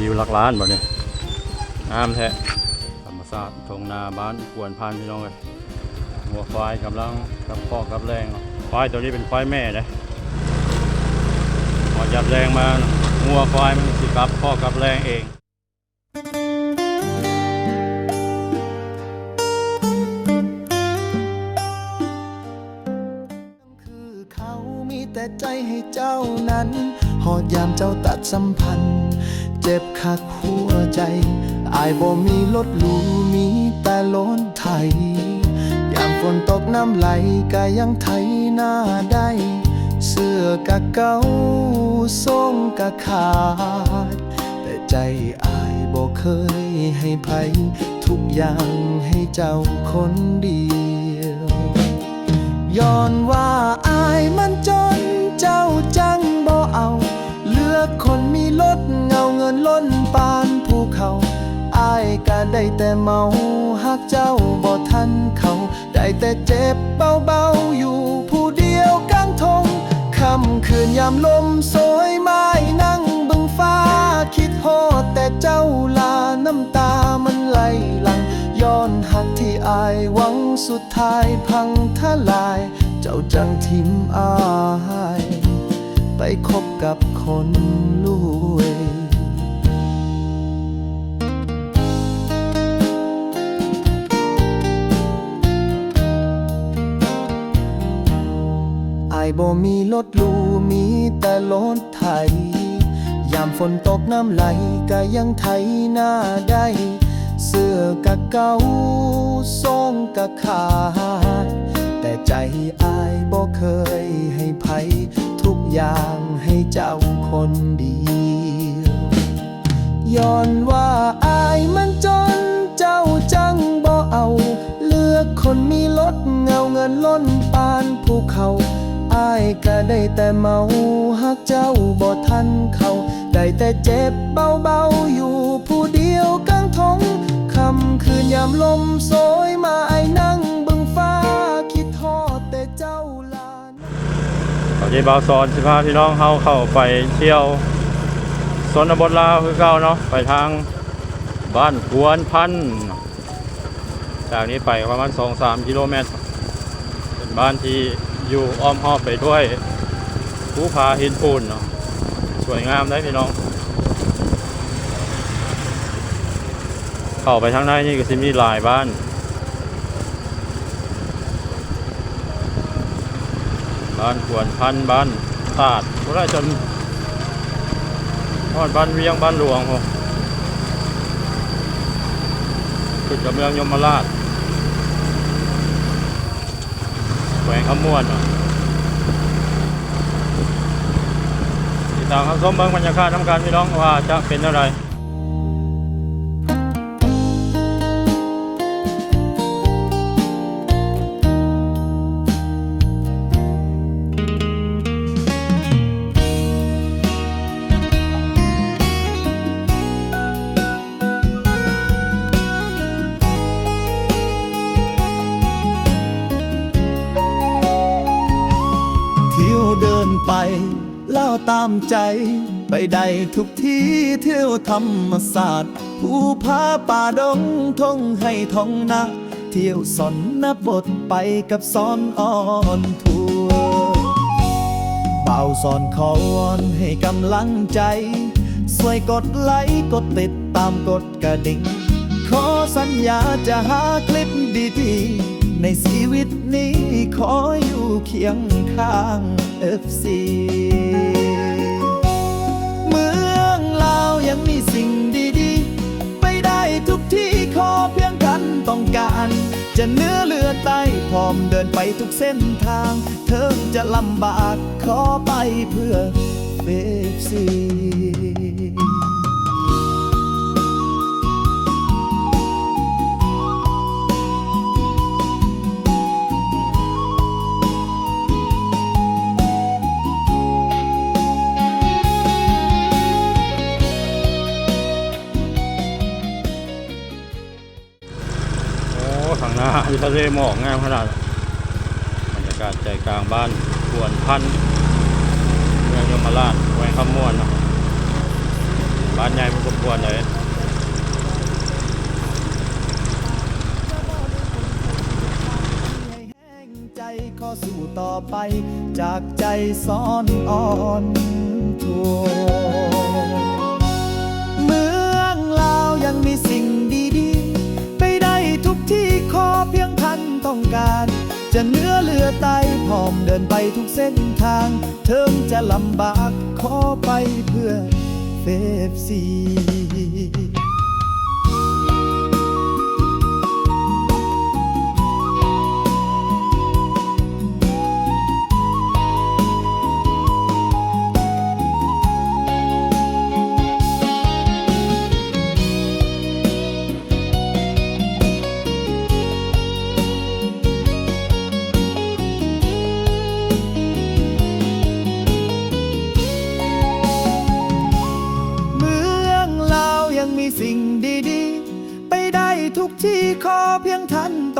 วิวลักล้านบ่เนี่ยงามแท้ธรรมศาสตร์ทงนาบ้านกวนพันพี่น้องเลยหัวควายกำลังกับพ่อกับแรงเนาะควายตัวนี้เป็นควายแม่นะพอจับแรงมางัวควายมันสิกับพ่อกับแรงเองคือเขามีแต่ใจให้เจ้านั้นหอดยามเจ้าตัดสัมพันธ์ เจ็บคักหัวใจอายบ่มีลดหลูมีแต่ล้นไทย ยามฝนตกน้ำไหลก็ยังไทยหน้าได้ เสื้อกะเก่าทรงกะขาด แต่ใจอายบ่เคยให้ไผทุกอย่างให้เจ้าคนเดียวย้อนว่าอายมันจนเจ้าจังบ่เอา คนมีรถเงาเงินล้นปานภูเขาอายก็ได้แต่เมาหักเจ้าบ่ทันเขา ได้แต่เจ็บเบาๆอยู่ผู้เดียวกลางทงค่ำคืนยามลมโสยไม้นั่งบึงฟ้า คิดฮอดแต่เจ้าลาน้ำตามันไหลหลัง ย้อนหักที่อายหวังสุดท้ายพังทลาย เจ้าจังทิมอาย คบกับคนรวยอายบ่มีรถหรูมีแต่รถไถ ยามฝนตกน้ำไหลก็ยังไถหน้าได้ เสื้อกะเก่าทรงกะขาดแต่ใจอายบ่เคยให้ไผทุก อย่างให้เจ้าคนเดียวย้อนว่าอายมันจนเจ้าจังบ่เอา เลือกคนมีรถเงาเงินล้นปานภูเขาอายก็ได้แต่เมาหักเจ้าบ่ทันเขาได้แต่เจ็บเบาๆอยู่ผู้เดียวกลางทงคำคืนยามลมโสย เจบาวซอนสิพาพี่น้องเฮาเข้าไปเที่ยวสนบทลาวคือเก่าเนาะไปทางบ้านกวนพัน จากนี้ไปประมาณ2-3กิโลเมตร เป็นบ้านที่อยู่อ้อมหอบไปด้วยภูผาหินปูนเนาะสวยงามได้พี่น้อง เข้าไปทางในนี่ก็สิมีหลายบ้าน บ้านขวนพันบ้านตาดก็ได้จนทอดบ้านเวียงบ้านหลวงพอขึ้นกับเมืองยมราชแขวงขมวนเนาะติดตามคำส้มเบิ้งบรรยากาศน้ำการพี่น้องว่าจะเป็นอะไร ไปเล่าตามใจ ไปได้ทุกที่เที่ยวธรรมศาสตร์ ผู้พาป่าดงทงให้ทองนะเที่ยวสอนนบทไปกับสอนอ่อนทัวเบาสอนขอวอนให้กำลังใจสวยกดไลค์กดติดตามกดกระดิ่ง ขอสัญญาจะหาคลิปดีๆ ในชีวิตนี้ขออยู่เคียงข้าง FC เมืองลาวยังมีสิ่งดีๆ ไปได้ทุกที่ขอเพียงท่านต้องการ จะเนื้อเลือดใต้พร้อมเดินไปทุกเส้นทาง เธอจะลำบากขอไปเพื่อเบฟซี ข้างหน้ามีทะเลหมอกงามขนาดบรรยากาศใจกลางบ้านขวนพันเมืองยมราชแวงคำม่วนนะบ้านใหญ่มันสมควรเลยขอสู้ต่อไปจากใจซ้อนอ่อนทัวเมืองลาวยังมีสิ่งดี ที่ขอเพียงท่านต้องการ จะเนื้อเลือไตพร้อมเดินไปทุกเส้นทาง เธอจะลำบากขอไปเพื่อเฟฟซี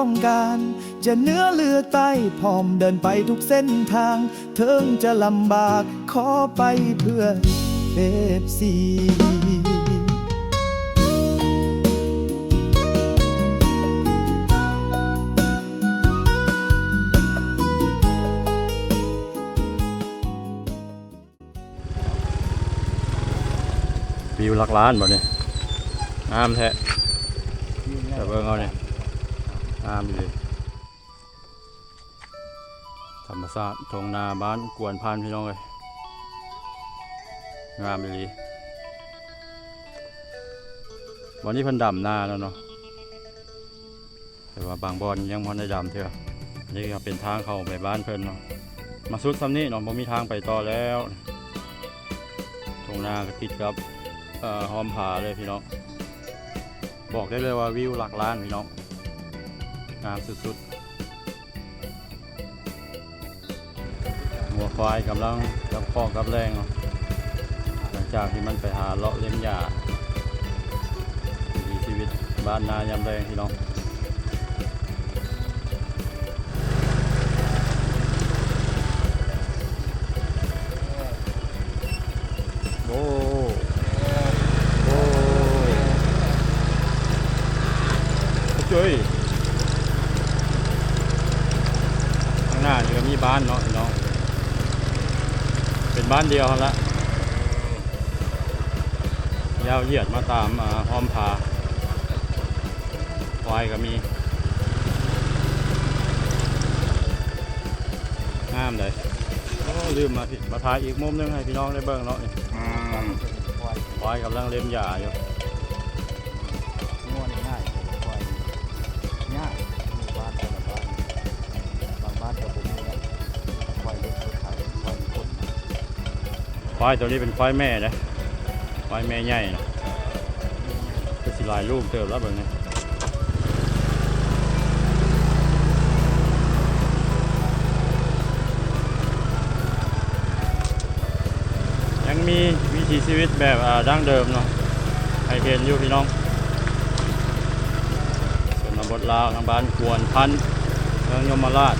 ต้องการ จะเหนื้อเรือใต้พร้อมเดินไปทุกเส้นทาง เทิงจะลำบากขอไปเพื่อเอฟซีวิวหลักล้านบ่เนี่ยงามแท้แต่เบิ่งเอาเนี่ย งามดีธรรมศาสตร์ทงนาบ้านกวนพันพี่น้องเลยงามดีวันนี้พิ่นดำนาแล้วเนาะแต่ว่าบางบอนยังพอได้ดำเถอะนี่ก็เป็นทางเข้าไปบ้านเพิ่นเนาะมาสุดซ้ำนี้เนาะบ่มีทางไปต่อแล้วทงนาก็ติดกับเอ่อหอมผาเลยพี่น้องบอกได้เลยว่าวิวหลักล้านพี่น้อง งามสุดๆหัวควายกำลังกับข้อกับแรง หลังจากที่มันไปหาเลาะเล่มหญ้าชีวิตบ้านนายามแรงพี่น้อง บ้านเนาะพี่น้อง เป็นบ้านเดียวละยาวเหยียดมาตามอ่าห้อมผาควายก็มีงามเลยโอ้ลืมมาพี่มาถ่ายอีกมุมหนึงให้พี่น้องได้เบิ่งเนาะนี่ควายกำลังเล็มหญ้าอยู่ ควายตัวนี้เป็นควายแม่นะควายแม่ใหญ่นะคือสิลายลูกเติบแล้วเบิ่งนี่ยังมีวิถีชีวิตแบบดั้งเดิมเนาะให้เห็นอยู่พี่น้องส่วนบทลาวทางบ้านกวนพันเมืองยมราช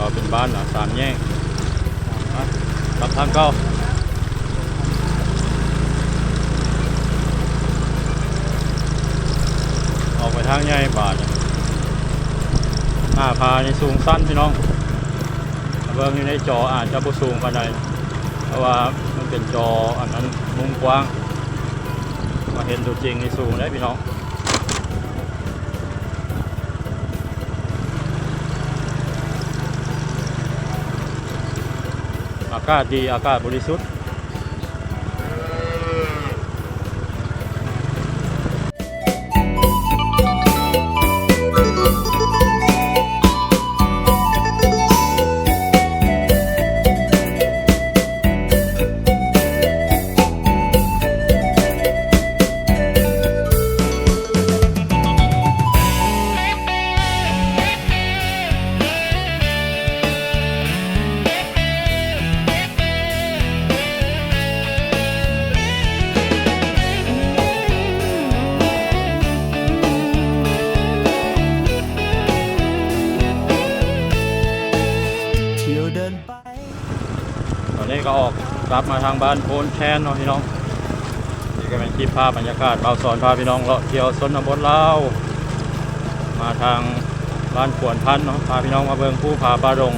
ก็เป็นบ้านหลังสามแยกลำทางเก้าออกไปทางใหญ่บาทหน้าพาในสูงสั้นพี่น้องเบื้องนี้ในจออาจจะบ่สูงปานใดเพราะว่ามันเป็นจออันนั้นมุมกว้างมาเห็นตัวจริงในสูงได้พี่น้อง อากา กลับมาทางบ้านโพนแคนเนาะพี่น้องนี่ก็เป็นคลิปภาพบรรยากาศเบาสอนพาพี่น้องเลาะเที่ยวสนบทลามาทางบ้านขวนพันเนาะพาพี่น้องมาเบิงผู้ผาปลาดง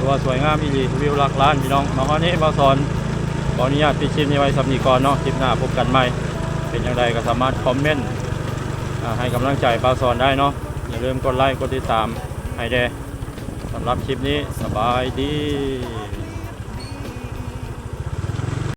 ตัวสวยงามอีหลีวิวหลักล้านพี่น้องมาวันนี้เบาสอนขออนุญาตปิดคลิปนี้ไว้สำนีก่อนเนาะคลิปหน้าพบกันใหม่ เป็นอย่างไรก็สามารถคอมเมนต์ให้กำลังใจเบาสอนได้เนาะอย่าลืมกดไลค์กดติดตามให้แดสำหรับคลิปนี้สบายดี